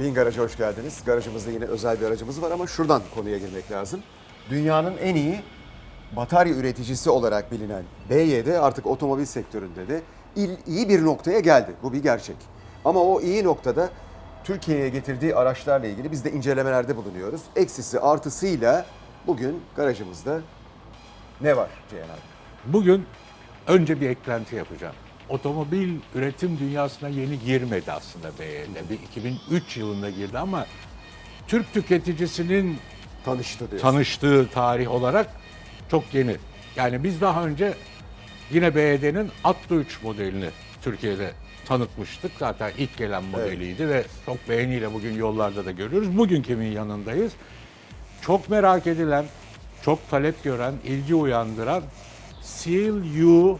Bin Garaj'a hoş geldiniz. Garajımızda yine özel bir aracımız var ama şuradan konuya girmek lazım. Dünyanın en iyi batarya üreticisi olarak bilinen BYD artık otomobil sektöründe de iyi bir noktaya geldi. Bu bir gerçek. Ama o iyi noktada Türkiye'ye getirdiği araçlarla ilgili biz de incelemelerde bulunuyoruz. Eksisi artısıyla bugün garajımızda ne var Ceyhan abi? Bugün önce bir eklenti yapacağım. Otomobil üretim dünyasına yeni girmedi aslında BYD. Bir 2003 yılında girdi ama Türk tüketicisinin Tanıştı diyorsun. tanıştığı tarih olarak çok yeni. Yani biz daha önce yine BYD'nin Atto 3 modelini Türkiye'de tanıtmıştık. Zaten ilk gelen modeliydi ve çok beğeniyle bugün yollarda da görüyoruz. Bugün kimin yanındayız? Çok merak edilen, çok talep gören, ilgi uyandıran Seal U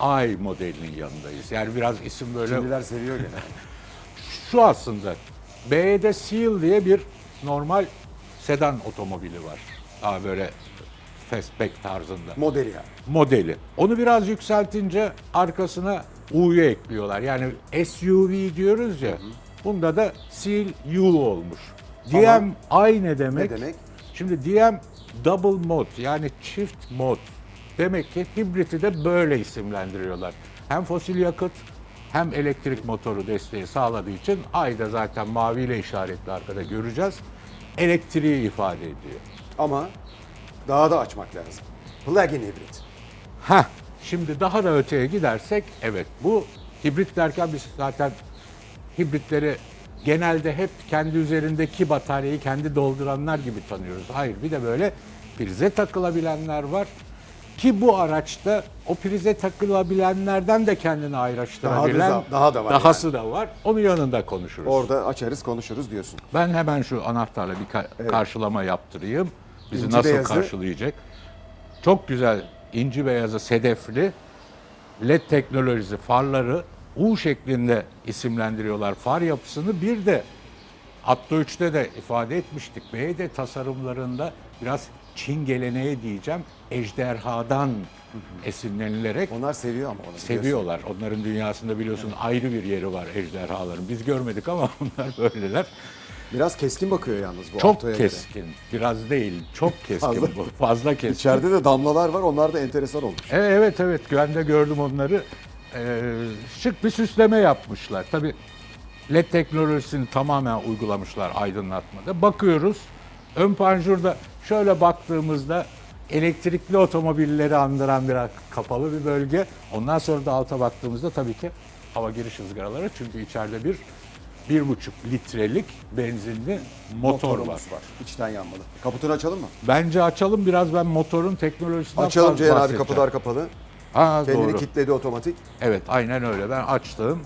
DMI modelinin yanındayız. Yani biraz isim böyle Çinliler seviyor gene. şu aslında BYD Seal diye bir normal sedan otomobili var. Daha böyle fastback tarzında Modeli yani. modeli. Onu biraz yükseltince arkasına U'yu ekliyorlar. Yani SUV diyoruz ya. Bunda da Seal U olmuş. Ama DMI ne demek? Ne demek? Şimdi DM double mod yani çift mod. Demek ki hibriti de böyle isimlendiriyorlar. Hem fosil yakıt hem elektrik motoru desteği sağladığı için ay da zaten maviyle işaretli arkada göreceğiz. Elektriği ifade ediyor. Ama daha da açmak lazım. Plug-in hibrit. Heh, şimdi daha da öteye gidersek evet bu hibrit derken biz zaten hibritleri genelde hep kendi üzerindeki bataryayı kendi dolduranlar gibi tanıyoruz. Hayır bir de böyle prize takılabilenler var. Ki bu araçta o prize takılabilenlerden de kendini ayrıştırabilen Daha da- daha da var dahası da var. Onun yanında konuşuruz. Orada açarız konuşuruz diyorsun. Ben hemen şu anahtarla bir ka- karşılama yaptırayım. Bizi İnci nasıl beyazı. karşılayacak? Çok güzel inci beyazı sedefli LED teknolojisi farları U şeklinde isimlendiriyorlar far yapısını. Bir de Atto 3'te de ifade etmiştik. BYD tasarımlarında biraz Çin geleneği diyeceğim. Ejderhadan esinlenilerek Onlar seviyor ama onu. biliyorsun. seviyorlar. Onların dünyasında biliyorsun ayrı bir yeri var ejderhaların. Biz görmedik ama onlar böyleler. Biraz keskin bakıyor yalnız bu Çok Alto'ya göre. keskin. Biraz değil. Çok keskin Fazla. bu. Fazla keskin. İçeride de damlalar var. Onlar da enteresan olmuş. E, Evet evet ben de gördüm onları. Ee, şık bir süsleme yapmışlar. Tabi LED teknolojisini tamamen uygulamışlar aydınlatmada. Bakıyoruz ön panjurda şöyle baktığımızda elektrikli otomobilleri andıran bir kapalı bir bölge. Ondan sonra da alta baktığımızda tabii ki hava giriş ızgaraları çünkü içeride bir bir buçuk litrelik benzinli motor var. Motorumuz var. İçten yanmalı. Kaputunu açalım mı? Bence açalım biraz ben motorun teknolojisinden Açalım Ceyhan abi bahsedeceğim. kapılar kapalı. Ha, Kendini doğru. kilitledi otomatik. Evet aynen öyle ben açtım.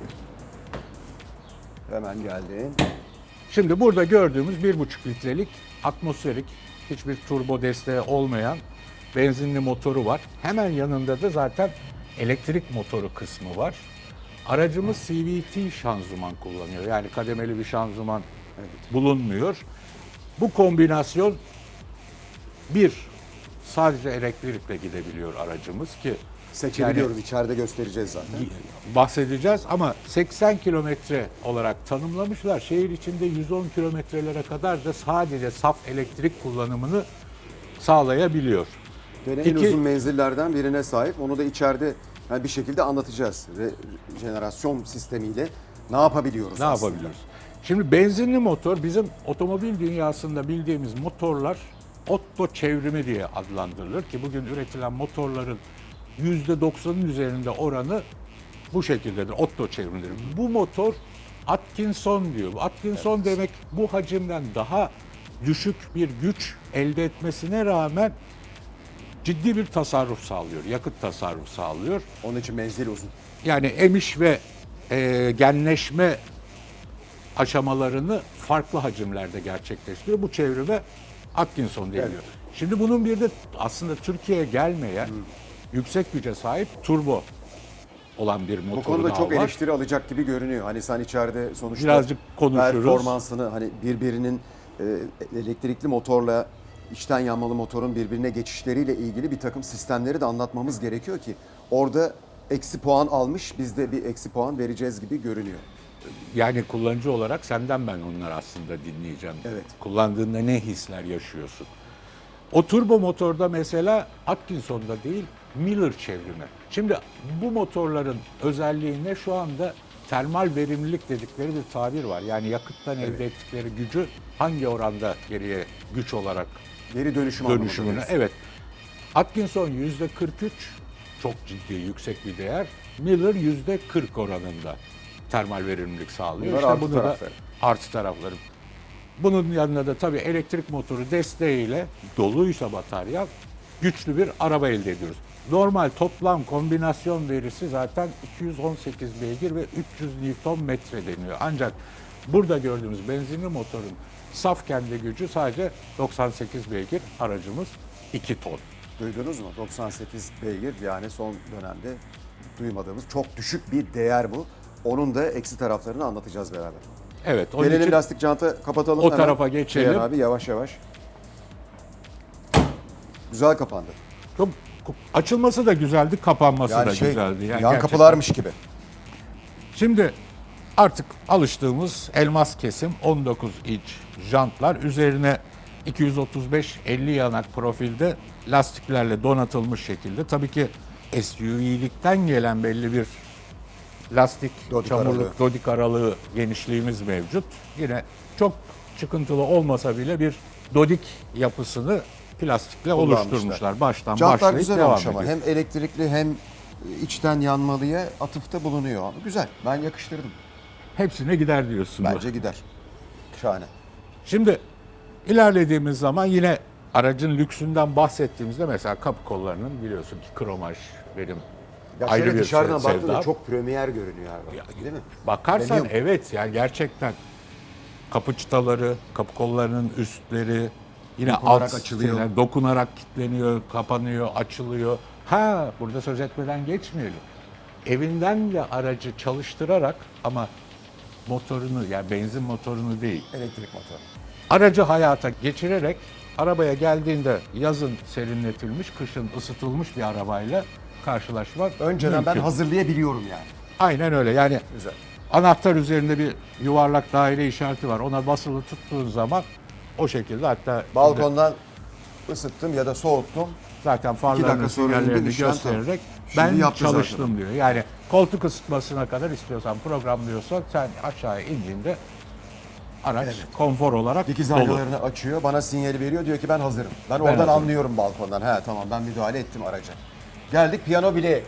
Hemen geldi. Şimdi burada gördüğümüz 1,5 litrelik atmosferik hiçbir turbo desteği olmayan benzinli motoru var. Hemen yanında da zaten elektrik motoru kısmı var. Aracımız CVT şanzıman kullanıyor. Yani kademeli bir şanzıman bulunmuyor. Bu kombinasyon bir sadece elektrikle gidebiliyor aracımız ki Seçebiliyoruz. içeride göstereceğiz zaten. bahsedeceğiz ama 80 kilometre olarak tanımlamışlar. Şehir içinde 110 kilometrelere kadar da sadece saf elektrik kullanımını sağlayabiliyor. Gene en uzun menzillerden birine sahip. Onu da içeride yani bir şekilde anlatacağız. Re- jenerasyon sistemiyle ne yapabiliyoruz Ne aslında? yapabiliriz? Şimdi benzinli motor bizim otomobil dünyasında bildiğimiz motorlar Otto çevrimi diye adlandırılır ki bugün üretilen motorların %90'ın üzerinde oranı bu şekildedir. Otto çevrimidir. Bu motor Atkinson diyor. Atkinson demek bu hacimden daha düşük bir güç elde etmesine rağmen ciddi bir tasarruf sağlıyor. Yakıt tasarruf sağlıyor. Onun için menzil uzun. Yani emiş ve e, genleşme aşamalarını farklı hacimlerde gerçekleştiriyor. Bu çevrime Atkinson deniyor. Evet. Şimdi bunun bir de aslında Türkiye'ye gelmeyen yüksek güce sahip turbo olan bir motoru Bu konuda çok var. eleştiri alacak gibi görünüyor. Hani sen içeride sonuçta Birazcık konuşuruz. performansını hani birbirinin e, elektrikli motorla içten yanmalı motorun birbirine geçişleriyle ilgili bir takım sistemleri de anlatmamız gerekiyor ki orada eksi puan almış biz de bir eksi puan vereceğiz gibi görünüyor. yani kullanıcı olarak senden ben onları aslında dinleyeceğim. Evet. Kullandığında ne hisler yaşıyorsun? O turbo motorda mesela Atkinson'da değil Miller çevrimi. Şimdi bu motorların özelliği ne? Şu anda termal verimlilik dedikleri bir tabir var. Yani yakıttan elde ettikleri gücü hangi oranda geriye güç olarak Geri dönüşüm dönüşümünü. Evet. Atkinson yüzde 43 çok ciddi yüksek bir değer. Miller yüzde 40 oranında termal verimlilik sağlıyor. Bunlar artı bunu da- tarafları. artı tarafları. Bunun yanında da tabii elektrik motoru desteğiyle doluysa batarya güçlü bir araba elde ediyoruz. Normal toplam kombinasyon verisi zaten 218 beygir ve 300 Nm deniyor. Ancak burada gördüğümüz benzinli motorun saf kendi gücü sadece 98 beygir aracımız 2 ton. Duydunuz mu? 98 beygir yani son dönemde duymadığımız çok düşük bir değer bu. Onun da eksi taraflarını anlatacağız beraber. Evet, Gelelim için lastik canta kapatalım. O hemen. tarafa geçelim. Ceyhan abi yavaş yavaş. Güzel kapandı. çok açılması da güzeldi, kapanması Yani da şey güzeldi. Yani yan gerçekten. kapılarmış gibi. Şimdi artık alıştığımız elmas kesim 19 inç jantlar üzerine 235-50 yanak profilde lastiklerle donatılmış şekilde. Tabii ki SUV'likten gelen belli bir lastik, Dodik çamurluk, aralığı. dodik aralığı genişliğimiz mevcut. Yine çok çıkıntılı olmasa bile bir dodik yapısını plastikle Kullanmışlar. oluşturmuşlar. Baştan Jantlar başlayıp güzel devam olmuş ediyor. ama hem elektrikli hem içten yanmalıya atıfta bulunuyor. Güzel. Ben yakıştırdım. Hepsine gider diyorsun. bu. Bence gider. Şahane. Şimdi ilerlediğimiz zaman yine aracın lüksünden bahsettiğimizde mesela kapı kollarının biliyorsun ki kromaj benim Ya ayrı bir dışarıdan sevdam. baktığında çok premier görünüyor abi. Değil mi? Bakarsan Premium. evet yani gerçekten kapı çıtaları, kapı kollarının üstleri yine Dokunarak alt açılıyor. şeyler, dokunarak kilitleniyor, kapanıyor, açılıyor. Ha burada söz etmeden geçmeyelim. Evinden de aracı çalıştırarak ama motorunu yani benzin motorunu değil Elektrik motoru. aracı hayata geçirerek arabaya geldiğinde yazın serinletilmiş, kışın ısıtılmış bir arabayla karşılaşmak Önceden ben mümkün. hazırlayabiliyorum yani. Aynen öyle. Yani Güzel. anahtar üzerinde bir yuvarlak daire işareti var. Ona basılı tuttuğun zaman o şekilde hatta Balkondan ısıttım ya da soğuttum. zaten dakika farlarını sonra sinyallerini indim, işlem göstererek ben yaptı zaten. çalıştım diyor. Yani koltuk ısıtmasına kadar istiyorsan programlıyorsan sen aşağıya indiğinde araç konfor olarak Dikiz dolu. aynalarını açıyor, bana sinyali veriyor. Diyor ki ben hazırım. Ben, oradan hazırım. anlıyorum balkondan. He tamam ben müdahale ettim araca. Geldik piyano bile.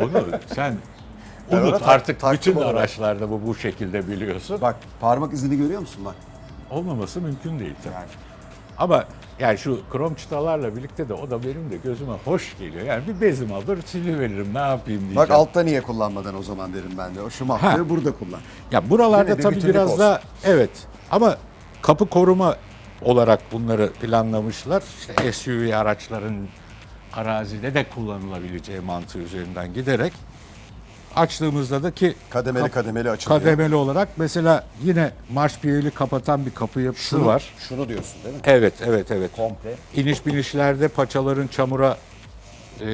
Onu sen Ben ona unut tak- artık taktım bütün araçlarda bu bu şekilde biliyorsun. Bak parmak izini görüyor musun bak. Olmaması mümkün değil tabii. Yani. Ama yani şu krom çıtalarla birlikte de o da benim de gözüme hoş geliyor. Yani bir bezim alır siliveririm ne yapayım diyeceğim. Bak altta niye kullanmadan o zaman derim ben de. O şu mahvı burada kullan. Ya buralarda Yine tabii biraz olsun. da evet ama kapı koruma olarak bunları planlamışlar. İşte SUV araçların arazide de kullanılabileceği mantığı üzerinden giderek açtığımızda da ki Kademeli kap- kademeli açılıyor. kademeli olarak mesela yine marş piyeli kapatan bir kapı yapısı Şunu, var. Şunu diyorsun değil mi? Evet, evet, evet. Komple. İniş binişlerde paçaların çamura e,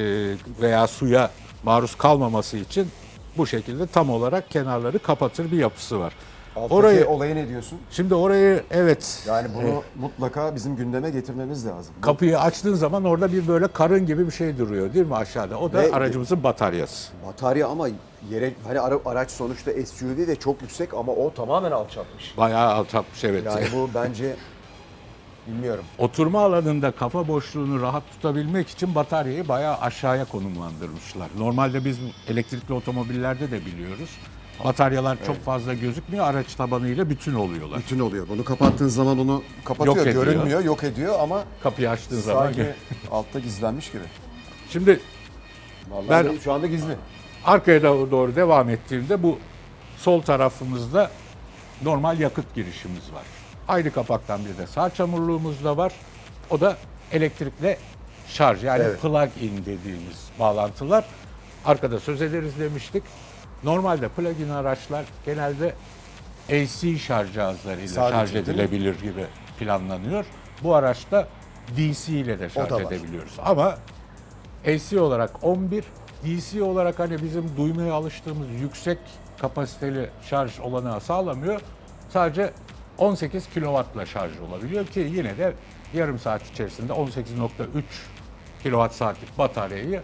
veya suya maruz kalmaması için bu şekilde tam olarak kenarları kapatır bir yapısı var. Alttaki Orayı olaya ne diyorsun? şimdi orayı evet Yani bunu mutlaka bizim gündeme getirmemiz lazım. kapıyı açtığın zaman orada bir böyle karın gibi bir şey duruyor değil mi aşağıda? O da Ve- aracımızın bataryası. Batarya ama yere hani ara- araç sonuçta SUV ve çok yüksek ama o tamamen alçaltmış. Bayağı alçaltmış evet. Yani bu bence bilmiyorum. Oturma alanında kafa boşluğunu rahat tutabilmek için bataryayı bayağı aşağıya konumlandırmışlar. Normalde biz elektrikli otomobillerde de biliyoruz. Bataryalar çok fazla gözükmüyor. Araç tabanıyla bütün oluyorlar. Bütün oluyor. Bunu kapattığın zaman onu kapatıyor. Yok ediyor. Görünmüyor, yok ediyor ama Kapıyı açtığın zaman. sanki altta gizlenmiş gibi. Şimdi Vallahi Ben- benim şu anda gizli. arkaya doğru, doğru devam ettiğimde bu sol tarafımızda normal yakıt girişimiz var. Aynı kapaktan bir de sağ çamurluğumuz da var. O da elektrikle şarj yani plug-in dediğimiz bağlantılar. Arkada söz ederiz demiştik. Normalde plug-in araçlar genelde AC şarj cihazlarıyla Sadece, şarj edilebilir gibi planlanıyor. Bu araçta DC ile de şarj edebiliyoruz. Ama AC olarak 11, DC olarak hani bizim duymaya alıştığımız yüksek kapasiteli şarj olanağı sağlamıyor. Sadece 18 kW'la şarj olabiliyor ki yine de yarım saat içerisinde 18.3 kWh saatlik bataryayı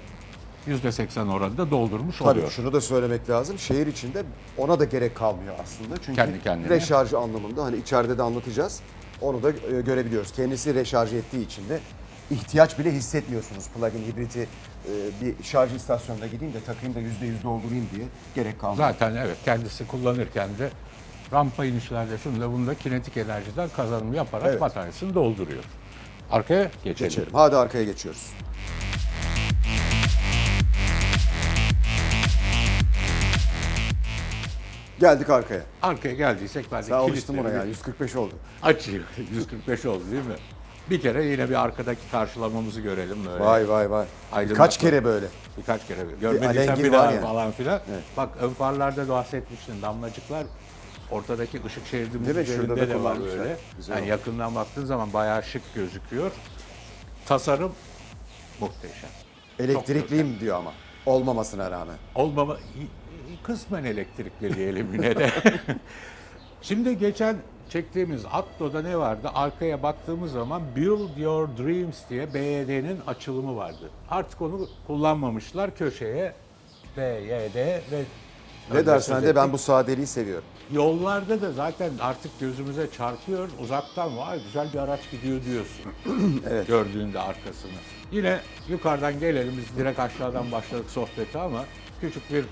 %80 oranında doldurmuş Tabii oluyor. şunu da söylemek lazım. Şehir içinde ona da gerek kalmıyor aslında. Çünkü Kendi kendine. reşarj anlamında hani içeride de anlatacağız. Onu da e, görebiliyoruz. Kendisi reşarj ettiği için de ihtiyaç bile hissetmiyorsunuz. Plug-in hibriti e, bir şarj istasyonuna gideyim de takayım da %100 doldurayım diye gerek kalmıyor. Zaten evet kendisi kullanırken de rampa inişlerde şunda bunda kinetik enerjiden kazanım yaparak Evet. bataryasını dolduruyor. Arkaya geçelim. Geçelim. Hadi arkaya geçiyoruz. Geldik arkaya. Arkaya geldiysek ben de buna kilitleri yani 145 oldu. Açıyor. 145 oldu değil mi? Bir kere yine bir arkadaki karşılamamızı görelim böyle. Vay vay vay. Aydınlatma. Kaç kere böyle? Birkaç kere. Görmediysen bir var daha yani. falan filan. Evet. Bak ön farlarda da bahsetmiştin. Damlacıklar ortadaki ışık şeridimiz Değil mi? Şurada üzerinde da de var böyle. Güzel Yani oldu. yakından baktığın zaman bayağı şık gözüküyor. Tasarım muhteşem. Elektrikliyim diyor ama. Olmamasına rağmen. Olmama kısmen elektrikli diyelim yine de. Şimdi geçen çektiğimiz Atto'da ne vardı? Arkaya baktığımız zaman Build Your Dreams diye BYD'nin açılımı vardı. Artık onu kullanmamışlar köşeye BYD ve Ne dersen de ben bu sadeliği seviyorum. Yollarda da zaten artık gözümüze çarpıyor. Uzaktan vay güzel bir araç gidiyor diyorsun. Evet. Gördüğünde arkasını. Yine yukarıdan gelelim biz direkt aşağıdan başladık sohbeti ama küçük bir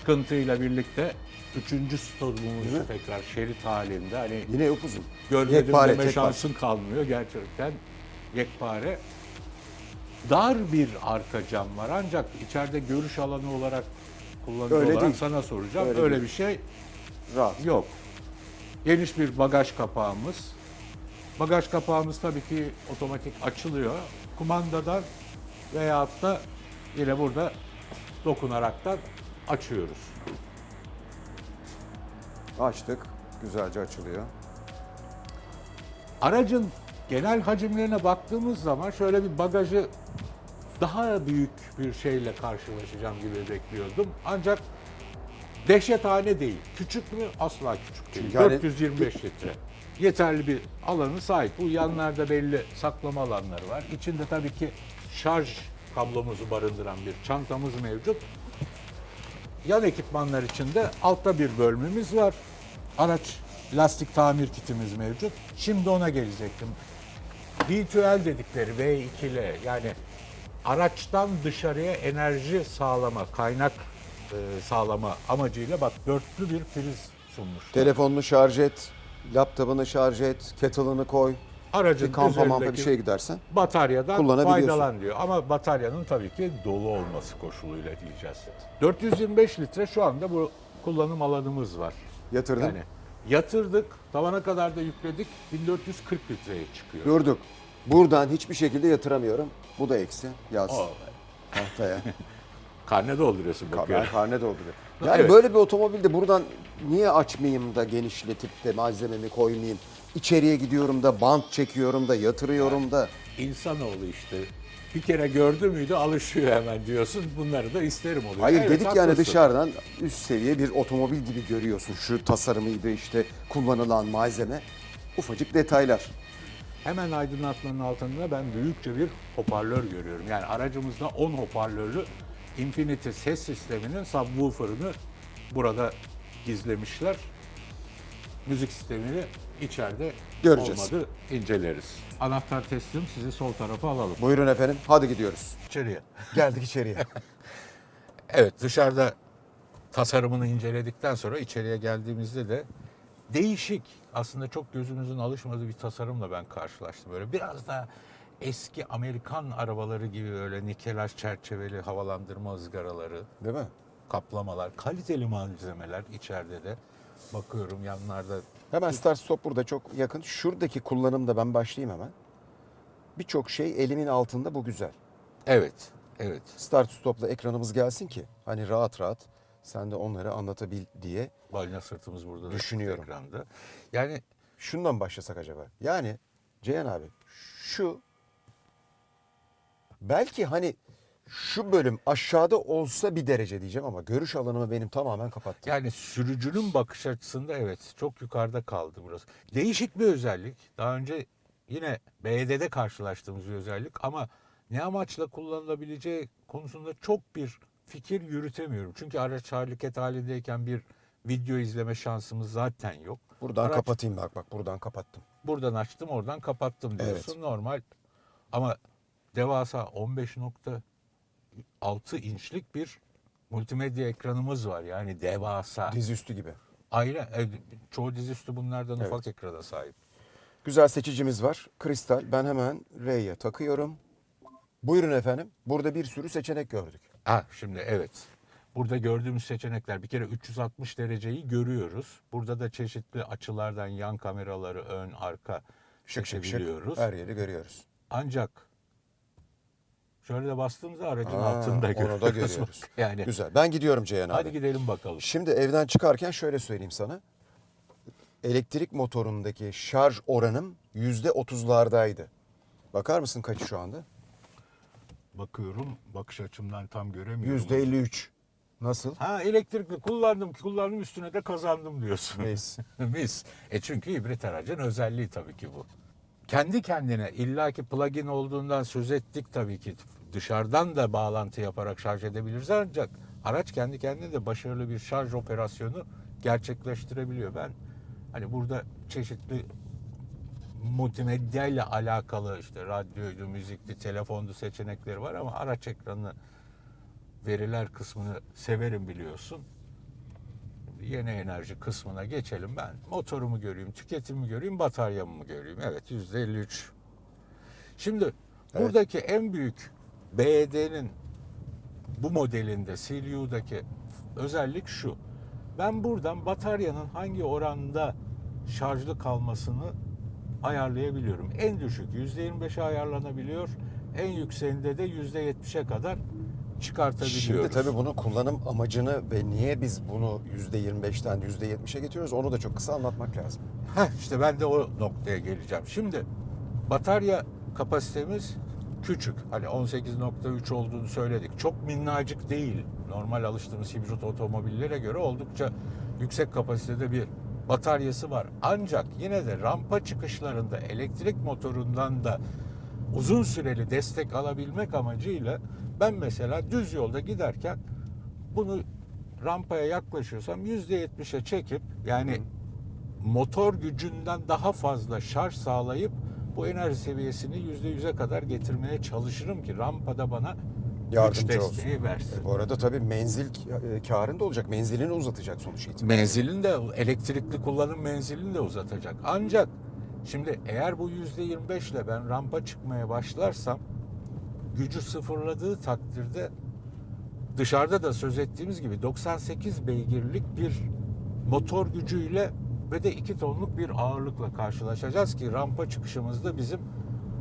çıkıntıyla birlikte üçüncü stoğumuzu tekrar şerit halinde hani Yine upuzun. görmedim Yekpare, deme tek şansın kalmıyor gerçekten yekpare. Dar bir arka cam var ancak içeride görüş alanı olarak kullanıcı Öyle olarak değil. sana soracağım. Öyle Öyle, bir şey Rahat. yok. Geniş bir bagaj kapağımız. Bagaj kapağımız tabii ki otomatik açılıyor. Kumandadan veyahut da yine burada dokunaraktan açıyoruz. Açtık. Güzelce açılıyor. Aracın genel hacimlerine baktığımız zaman şöyle bir bagajı daha büyük bir şeyle karşılaşacağım gibi bekliyordum. Ancak dehşethane değil. Küçük mü? Asla küçük değil. Çünkü hani- 425 litre. Yeterli bir alanı sahip. Bu yanlarda belli saklama alanları var. İçinde tabii ki şarj kablomuzu barındıran bir çantamız mevcut. Yan ekipmanlar içinde altta bir bölümümüz var. Araç lastik tamir kitimiz mevcut. Şimdi ona gelecektim. V2L dedikleri V2L yani araçtan dışarıya enerji sağlama, kaynak e, sağlama amacıyla bak dörtlü bir priz sunmuş. Telefonunu şarj et. Laptopunu şarj et. Kettle'ını koy. Aracın Bir kampa mampa bir şeye gidersen. bataryadan faydalan diyor. Ama bataryanın tabii ki dolu olması koşuluyla diyeceğiz. 425 litre şu anda bu kullanım alanımız var. Yatırdın. Yani yatırdık, tavana kadar da yükledik, 1440 litreye çıkıyor. Durduk. Buradan hiçbir şekilde yatıramıyorum. Bu da eksi. Yaz. O, Tahtaya. karne dolduruyorsun bakıyorum. ben karne dolduruyor. Yani Evet. böyle bir otomobilde buradan niye açmayayım da genişletip de malzememi koymayayım? İçeriye gidiyorum da bant çekiyorum da yatırıyorum da. İnsanoğlu işte bir kere gördü müydü alışıyor hemen diyorsun. Bunları da isterim oluyor. Hayır Evet, dedik yani haklısın. dışarıdan üst seviye bir otomobil gibi görüyorsun. Şu tasarımıydı işte kullanılan malzeme. Ufacık detaylar. Hemen aydınlatmanın altında ben büyükçe bir hoparlör görüyorum. Yani aracımızda 10 hoparlörlü Infinity ses sisteminin subwoofer'ını burada gizlemişler. Müzik sistemini içeride Göreceğiz. olmadı inceleriz. Anahtar teslim sizi sol tarafa alalım. Buyurun efendim hadi gidiyoruz. İçeriye. Geldik içeriye. Evet dışarıda tasarımını inceledikten sonra içeriye geldiğimizde de değişik aslında çok gözümüzün alışmadığı bir tasarımla ben karşılaştım. Böyle biraz da eski Amerikan arabaları gibi böyle nikelaj çerçeveli havalandırma ızgaraları, Değil mi? kaplamalar, kaliteli malzemeler içeride de bakıyorum yanlarda. Hemen start stop burada çok yakın. Şuradaki kullanımda ben başlayayım hemen. Birçok şey elimin altında bu güzel. Evet, evet. Start stopla ekranımız gelsin ki hani rahat rahat sen de onları anlatabil diye Balina sırtımız burada da Düşünüyorum. ekranda. Yani şundan başlasak acaba? Yani Ceyhan abi şu belki hani Şu bölüm aşağıda olsa bir derece diyeceğim ama görüş alanımı benim tamamen kapattı. Yani sürücünün bakış açısında evet çok yukarıda kaldı burası. Değişik bir özellik. Daha önce yine BYD'de karşılaştığımız bir özellik ama ne amaçla kullanılabileceği konusunda çok bir fikir yürütemiyorum. Çünkü araç hareket halindeyken bir video izleme şansımız zaten yok. Buradan Araç- kapatayım bak bak buradan kapattım. Buradan açtım oradan kapattım diyorsun normal. Ama devasa 15.6 inçlik bir multimedya ekranımız var. Yani devasa. Dizüstü gibi. Ayrı, e, çoğu dizüstü bunlardan Evet. ufak ekrana sahip. Güzel seçicimiz var. Kristal. Ben hemen R'ye takıyorum. Buyurun efendim. Burada bir sürü seçenek gördük. Ha şimdi evet. Burada gördüğümüz seçenekler bir kere 360 dereceyi görüyoruz. Burada da çeşitli açılardan yan kameraları ön arka Şık şık şık. Her yeri görüyoruz. Ancak şöyle de bastığımızda aracın Aa, altını da onu görüyoruz. da görüyoruz. yani Güzel. Ben gidiyorum Ceyhan abi. hadi gidelim bakalım. Şimdi evden çıkarken şöyle söyleyeyim sana. Elektrik motorundaki şarj oranım yüzde otuzlardaydı. Bakar mısın kaçı şu anda? Bakıyorum bakış açımdan tam göremiyorum. Yüzde elli üç. Nasıl? Ha elektrikli kullandım kullandım üstüne de kazandım diyorsun. Mis. Mis. E çünkü hibrit aracın özelliği tabii ki bu. Kendi kendine illaki plug-in olduğundan söz ettik tabii ki. Dışarıdan da bağlantı yaparak şarj edebiliriz ancak araç kendi kendine de başarılı bir şarj operasyonu gerçekleştirebiliyor. Ben hani burada çeşitli multimedya ile alakalı işte radyoydu, müzikti, telefondu seçenekleri var ama araç ekranı veriler kısmını severim biliyorsun. Yeni enerji kısmına geçelim ben. Motorumu göreyim, tüketimi göreyim, bataryamı göreyim. Evet yüzde 53. Şimdi buradaki en büyük BYD'nin bu modelinde CLU'daki özellik şu. Ben buradan bataryanın hangi oranda şarjlı kalmasını ayarlayabiliyorum. En düşük %25'e ayarlanabiliyor. En yükseğinde de %70'e kadar çıkartabiliyoruz. Şimdi tabii bunun kullanım amacını ve niye biz bunu yüzde yirmi beşten yüzde yetmişe getiriyoruz onu da çok kısa anlatmak lazım. Heh, işte ben de o noktaya geleceğim. Şimdi batarya kapasitemiz küçük. Hani 18.3 olduğunu söyledik. Çok minnacık değil. Normal alıştığımız hibrit otomobillere göre oldukça yüksek kapasitede bir bataryası var. Ancak yine de rampa çıkışlarında elektrik motorundan da uzun süreli destek alabilmek amacıyla ben mesela düz yolda giderken bunu rampaya yaklaşıyorsam %70'e çekip yani motor gücünden daha fazla şarj sağlayıp bu enerji seviyesini %100'e kadar getirmeye çalışırım ki rampada bana Yardımcı desteği olsun. versin. Bu arada tabii menzil e, karın da olacak. Menzilini uzatacak sonuç itibariyle. Menzilin de elektrikli kullanım menzilini de uzatacak. Ancak şimdi eğer bu %25 ile ben rampa çıkmaya başlarsam gücü sıfırladığı takdirde dışarıda da söz ettiğimiz gibi 98 beygirlik bir motor gücüyle ve de 2 tonluk bir ağırlıkla karşılaşacağız ki rampa çıkışımızda bizim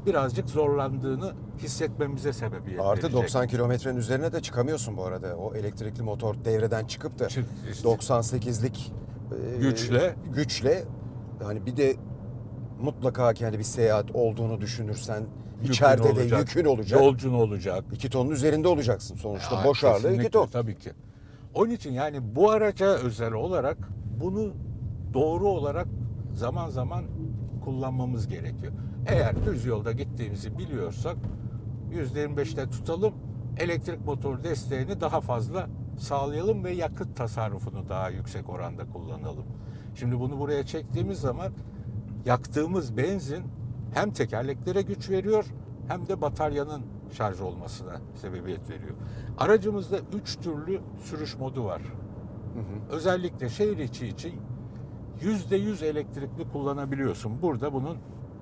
birazcık zorlandığını hissetmemize sebebiyet Artı verecek. 90 kilometrenin üzerine de çıkamıyorsun bu arada. O elektrikli motor devreden çıkıp da Çık işte. 98'lik e, Güçle. güçle hani bir de mutlaka ki hani bir seyahat olduğunu düşünürsen Yükün içeride de olacak, yükün olacak. Yolcun olacak. 2 tonun üzerinde olacaksın sonuçta. Ya, Boş ağırlığı 2 kesinlikle, ton. Tabii ki. Onun için yani bu araca özel olarak bunu doğru olarak zaman zaman kullanmamız gerekiyor. Eğer düz yolda gittiğimizi biliyorsak %25'te tutalım. Elektrik motor desteğini daha fazla sağlayalım ve yakıt tasarrufunu daha yüksek oranda kullanalım. Şimdi bunu buraya çektiğimiz zaman yaktığımız benzin hem tekerleklere güç veriyor hem de bataryanın şarj olmasına sebebiyet veriyor. Aracımızda üç türlü sürüş modu var. Özellikle şehir içi için %100 elektrikli kullanabiliyorsun. Burada bunun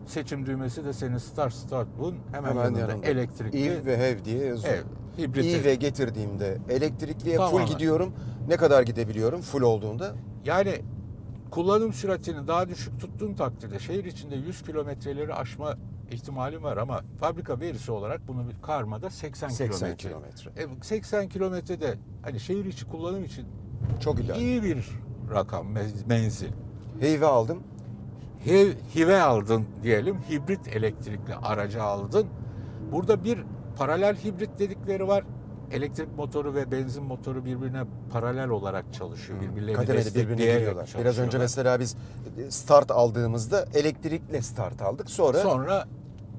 seçim düğmesi de senin Start Start Bun hemen, Hemen yanında, yanında. elektrikli. EV ve HEV diye yazıyor. Evet, hibrit. EV getirdiğimde elektrikliye Tamamen. full gidiyorum. Ne kadar gidebiliyorum full olduğunda? Yani kullanım süratini daha düşük tuttuğun takdirde şehir içinde 100 kilometreleri aşma ihtimalim var ama fabrika verisi olarak bunu bir karmada 80, 80 kilometre. kilometre. E, 80 kilometrede hani şehir içi kullanım için Çok ideal. iyi bir rakam menzil. HEV'i aldım. Hiv, hive aldın diyelim, hibrit elektrikli aracı aldın. Burada bir paralel hibrit dedikleri var. Elektrik motoru ve benzin motoru birbirine paralel olarak çalışıyor. Birbirlerini Kademeli birbirine giriyorlar. Biraz önce mesela biz start aldığımızda elektrikle start aldık. Sonra, Sonra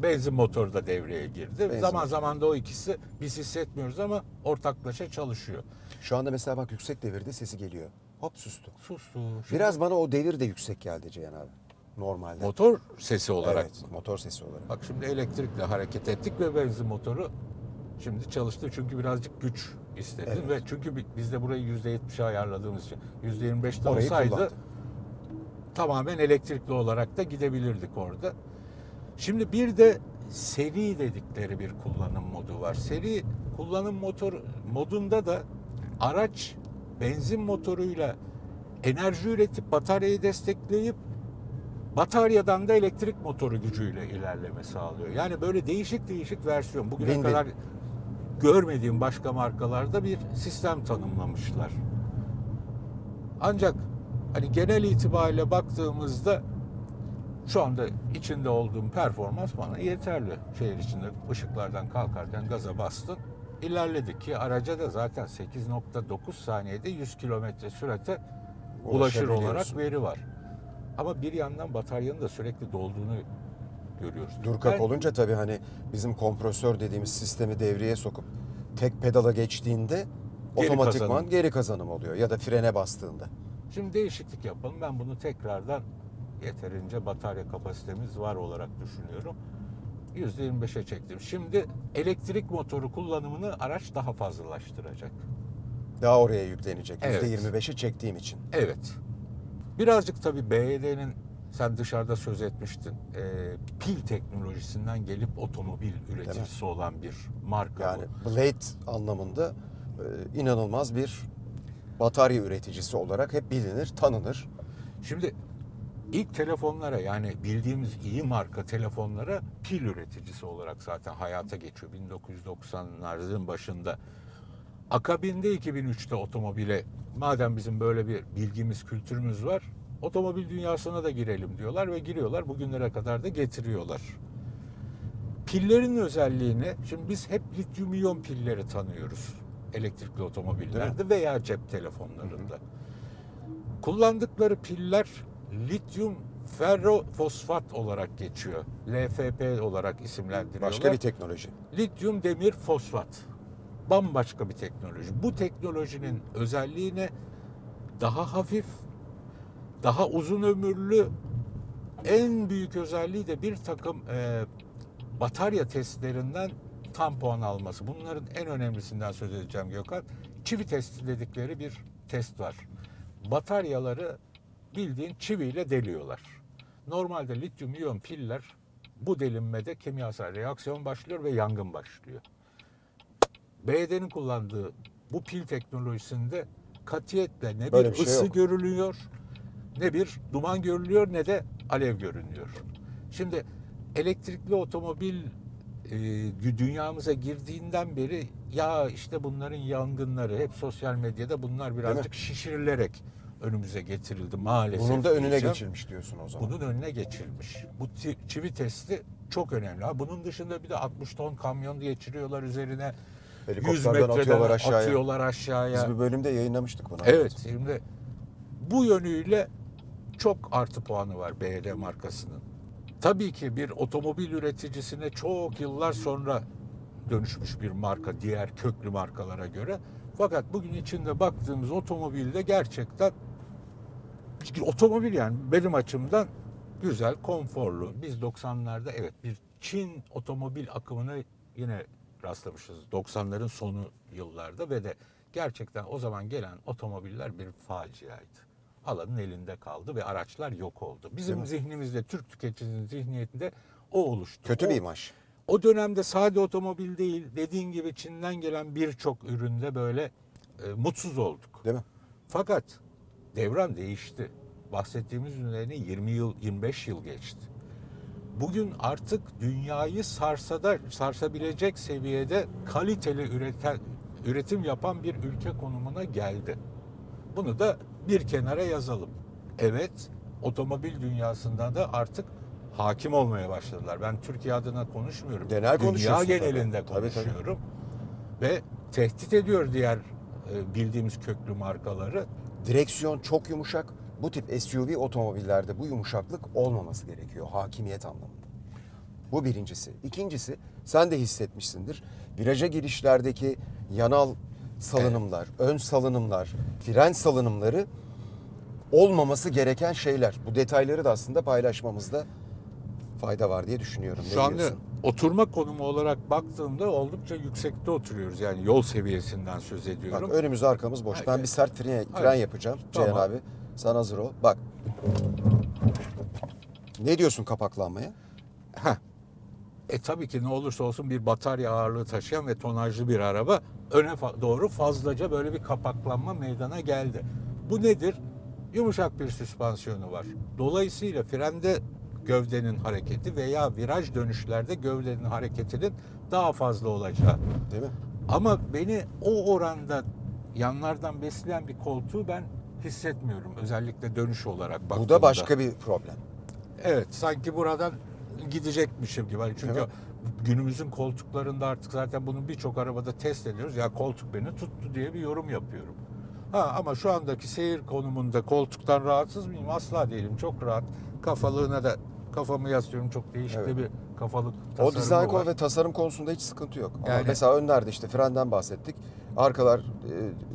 benzin motoru da devreye girdi. Benzin. Zaman zaman da o ikisi biz hissetmiyoruz ama ortaklaşa çalışıyor. şu anda mesela bak yüksek devirde sesi geliyor. Hop sustu. Sustu. Biraz bana o devir de yüksek geldi Ceyhan abi. Normalde. motor sesi olarak evet, motor sesi olarak. Bak şimdi elektrikle hareket ettik ve benzin motoru şimdi çalıştı çünkü birazcık güç istedi Evet. ve çünkü bi- biz de burayı %70'e ayarladığımız için %25'te Orayı olsaydı kullandı. tamamen elektrikli olarak da gidebilirdik orada. Şimdi bir de seri dedikleri bir kullanım modu var. Seri kullanım motor modunda da araç benzin motoruyla enerji üretip bataryayı destekleyip bataryadan da elektrik motoru gücüyle ilerleme sağlıyor. Yani böyle değişik değişik versiyon. Bugüne Win-win. kadar görmediğim başka markalarda bir sistem tanımlamışlar. Ancak hani genel itibariyle baktığımızda şu anda içinde olduğum performans bana yeterli. Şehir içinde ışıklardan kalkarken gaza bastın. ilerledik ki araca da zaten 8.9 saniyede 100 kilometre sürate ulaşır olarak veri var. Ama bir yandan bataryanın da sürekli dolduğunu görüyoruz. Durkak olunca tabii hani bizim kompresör dediğimiz sistemi devreye sokup tek pedala geçtiğinde Geri otomatikman kazanım. geri kazanım oluyor ya da frene bastığında. Şimdi değişiklik yapalım. Ben bunu tekrardan yeterince batarya kapasitemiz var olarak düşünüyorum. %25'e çektim. Şimdi elektrik motoru kullanımını araç daha fazlalaştıracak. Daha oraya yüklenecek. Evet. %25'e çektiğim için. Evet. Birazcık tabii BYD'nin sen dışarıda söz etmiştin. e, pil teknolojisinden gelip otomobil üreticisi olan bir marka Yani bu. Blade anlamında e, inanılmaz bir batarya üreticisi olarak hep bilinir, tanınır. Şimdi ilk telefonlara yani bildiğimiz iyi marka telefonlara pil üreticisi olarak zaten hayata geçiyor 1990'ların başında. Akabinde 2003'te otomobile madem bizim böyle bir bilgimiz, kültürümüz var otomobil dünyasına da girelim diyorlar ve giriyorlar. Bugünlere kadar da getiriyorlar. Pillerin özelliğini, şimdi biz hep lityum iyon pilleri tanıyoruz elektrikli otomobillerde veya cep telefonlarında. Kullandıkları piller lityum ferrofosfat olarak geçiyor. LFP olarak isimlendiriyorlar. Başka bir teknoloji. Lityum demir fosfat. Bambaşka bir teknoloji. Bu teknolojinin özelliği ne? Daha hafif, daha uzun ömürlü, en büyük özelliği de bir takım e, batarya testlerinden tam puan alması. Bunların en önemlisinden söz edeceğim Gökhan. Çivi testi dedikleri bir test var. Bataryaları bildiğin çiviyle deliyorlar. Normalde lityum iyon piller bu delinmede kimyasal reaksiyon başlıyor ve yangın başlıyor. BYD'nin kullandığı bu pil teknolojisinde katiyetle ne Böyle bir bir şey ısı yok. görülüyor, ne bir duman görülüyor ne de alev görünüyor. Şimdi elektrikli otomobil e, dünyamıza girdiğinden beri ya işte bunların yangınları hep sosyal medyada bunlar birazcık şişirilerek önümüze getirildi maalesef. Bunun da önüne diyeceğim. geçilmiş diyorsun o zaman. Bunun önüne geçilmiş. Bu çivi testi çok önemli. Ha, bunun dışında bir de 60 ton kamyon geçiriyorlar üzerine. 100 Helikopterden metreden atıyorlar aşağıya. atıyorlar aşağıya. Biz bir bölümde yayınlamıştık bunu. Evet, şimdi bu yönüyle çok artı puanı var BYD markasının. Tabii ki bir otomobil üreticisine çok yıllar sonra dönüşmüş bir marka diğer köklü markalara göre. Fakat bugün içinde baktığımız otomobilde gerçekten otomobil yani benim açımdan güzel, konforlu. Biz 90'larda evet bir Çin otomobil akımını yine rastlamışız 90'ların sonu yıllarda ve de gerçekten o zaman gelen otomobiller bir faciaydı. Alanın elinde kaldı ve araçlar yok oldu. Bizim zihnimizde, Türk tüketicinin zihniyetinde o oluştu. Kötü O- bir imaj. o dönemde sade otomobil değil, dediğin gibi Çin'den gelen birçok üründe böyle e, mutsuz olduk. Değil mi? Fakat devran değişti. Bahsettiğimiz üzerine 20 yıl, 25 yıl geçti. Bugün artık dünyayı sarsada, sarsabilecek seviyede kaliteli üreten, üretim yapan bir ülke konumuna geldi. Bunu da bir kenara yazalım. Evet, otomobil dünyasında da artık hakim olmaya başladılar. Ben Türkiye adına konuşmuyorum. Genel Dünya konuşuyorsun tabii. genelinde Tabii, tabii. konuşuyorum. Ve tehdit ediyor diğer e, bildiğimiz köklü markaları. Direksiyon çok yumuşak. Bu tip SUV otomobillerde bu yumuşaklık olmaması gerekiyor hakimiyet anlamında. Bu birincisi. İkincisi sen de hissetmişsindir. Viraja girişlerdeki yanal salınımlar, ön salınımlar, fren salınımları olmaması gereken şeyler. Bu detayları da aslında paylaşmamızda fayda var diye düşünüyorum. Ne Şu anda diyorsun? oturma konumu olarak baktığımda oldukça yüksekte oturuyoruz. Yani yol seviyesinden söz ediyorum. Bak önümüz arkamız boş. Ben Hayır. bir sert fren, fren Hayır. yapacağım. Tamam. Ceyhan abi sen hazır ol. Bak. Ne diyorsun kapaklanmaya? Heh. E tabii ki ne olursa olsun bir batarya ağırlığı taşıyan ve tonajlı bir araba öne doğru fazlaca böyle bir kapaklanma meydana geldi. Bu nedir? Yumuşak bir süspansiyonu var. Dolayısıyla frende gövdenin hareketi veya viraj dönüşlerde gövdenin hareketinin daha fazla olacağı. Değil mi? Ama beni o oranda yanlardan besleyen bir koltuğu ben hissetmiyorum. Özellikle dönüş olarak baktığımda. Bu da başka bir problem. Evet sanki buradan gidecekmişim gibi. Hani Çünkü Evet. Günümüzün koltuklarında artık zaten bunu birçok arabada test ediyoruz. Ya koltuk beni tuttu diye bir yorum yapıyorum. Ha ama şu andaki seyir konumunda koltuktan rahatsız mıyım? Asla değilim. Çok rahat. Kafalığına da kafamı yaslıyorum. Çok değişik de Evet. bir kafalık O tasarımı dizayn var. ve tasarım konusunda hiç sıkıntı yok. Ama Yani- mesela önlerde işte frenden bahsettik. Arkalar, e,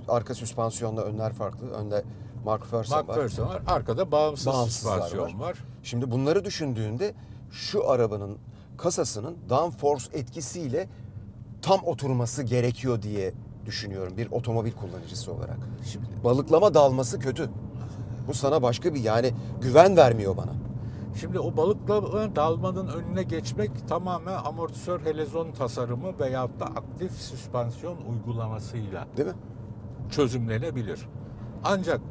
arka süspansiyonla önler farklı. Önde Mark Ferguson var. McPherson var. Arkada bağımsız Bağımsızlar süspansiyon var. Şimdi bunları düşündüğünde şu arabanın kasasının downforce etkisiyle tam oturması gerekiyor diye düşünüyorum bir otomobil kullanıcısı olarak. Şimdi Balıklama dalması kötü. Bu sana başka bir yani güven vermiyor bana. Şimdi o balıkla dalmanın önüne geçmek tamamen amortisör helezon tasarımı veyahut da aktif süspansiyon uygulamasıyla Değil mi? çözümlenebilir. Ancak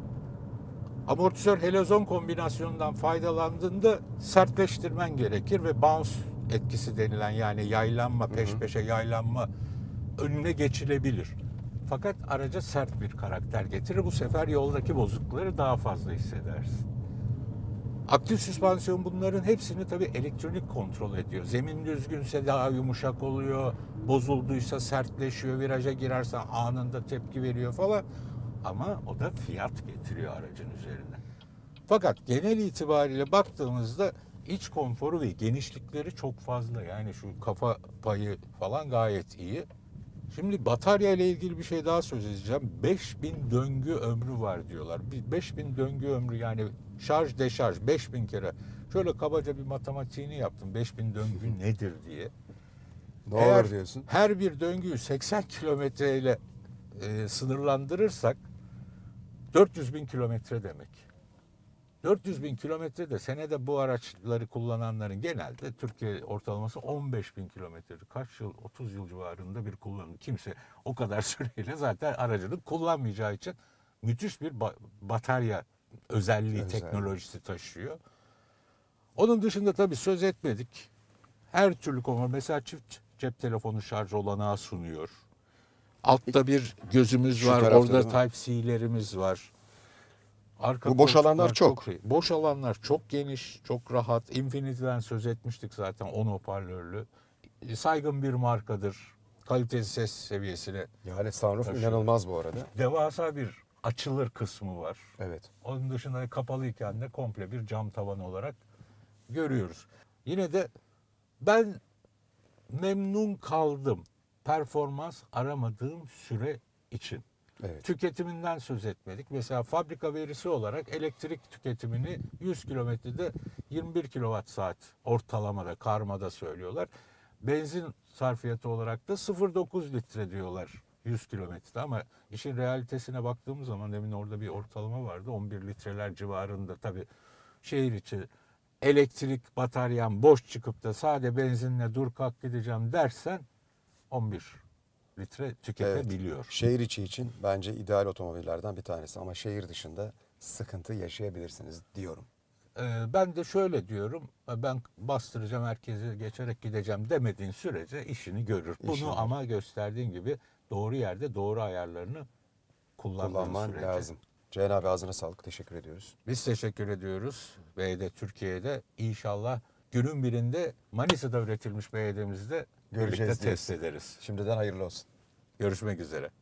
amortisör helezon kombinasyonundan faydalandığında sertleştirmen gerekir ve bounce etkisi denilen yani yaylanma, peş peşe yaylanma önüne geçilebilir. Fakat araca sert bir karakter getirir. Bu sefer yoldaki bozuklukları daha fazla hissedersin. Aktif süspansiyon bunların hepsini tabii elektronik kontrol ediyor. Zemin düzgünse daha yumuşak oluyor, bozulduysa sertleşiyor, viraja girersen anında tepki veriyor falan. Ama o da fiyat getiriyor aracın üzerine. Fakat genel itibariyle baktığımızda iç konforu ve genişlikleri çok fazla. Yani şu kafa payı falan gayet iyi. Şimdi batarya ile ilgili bir şey daha söz edeceğim. 5000 döngü ömrü var diyorlar. Bir 5000 döngü ömrü yani şarj deşarj 5000 kere. Şöyle kabaca bir matematiğini yaptım. 5000 döngü nedir diye. Ne Eğer olur diyorsun. Her bir döngüyü 80 kilometre ile e, sınırlandırırsak 400 bin kilometre demek. 400 bin kilometre de senede bu araçları kullananların genelde Türkiye ortalaması 15 bin kilometredir. Kaç yıl? 30 yıl civarında bir kullanım. Kimse o kadar süreyle zaten aracını kullanmayacağı için müthiş bir ba- batarya özelliği, Özelliği. teknolojisi taşıyor. Onun dışında tabii söz etmedik. Her türlü konu mesela çift cep telefonu şarj olanağı sunuyor. Altta bir gözümüz Şu var. Orada? Type-C'lerimiz var. Arka Bu boş alanlar çok. iyi. Boş alanlar çok geniş, çok rahat. Infinity'den söz etmiştik zaten 10 hoparlörlü. E, Saygın bir markadır. Kaliteli ses seviyesine. Yani sunroof Taşıyor. inanılmaz bu arada. Devasa bir açılır kısmı var. Evet. Onun dışında kapalıyken de komple bir cam tavan olarak görüyoruz. Yine de ben memnun kaldım. Performans aramadığım süre için. Evet. Tüketiminden söz etmedik. Mesela fabrika verisi olarak elektrik tüketimini 100 kilometrede 21 kilowatt saat ortalamada karmada söylüyorlar. Benzin sarfiyatı olarak da 0.9 litre diyorlar 100 kilometrede ama işin realitesine baktığımız zaman demin orada bir ortalama vardı 11 litreler civarında tabii şehir içi elektrik bataryan boş çıkıp da sade benzinle dur kalk gideceğim dersen 11 litre tüketebiliyor. Şehir içi için bence ideal otomobillerden bir tanesi ama şehir dışında sıkıntı yaşayabilirsiniz diyorum. Ee, ben de şöyle diyorum, ben bastıracağım herkesi geçerek gideceğim demediğin sürece işini görür. Bunu görür. ama gösterdiğin gibi doğru yerde doğru ayarlarını Kullanman sürece. lazım. Ceyhan abi ağzına sağlık. Teşekkür ediyoruz. Biz teşekkür ediyoruz. BYD Türkiye'de inşallah günün birinde Manisa'da üretilmiş BYD'mizi de Göreceğiz birlikte test diyorsun. ederiz. Şimdiden hayırlı olsun. Görüşmek üzere.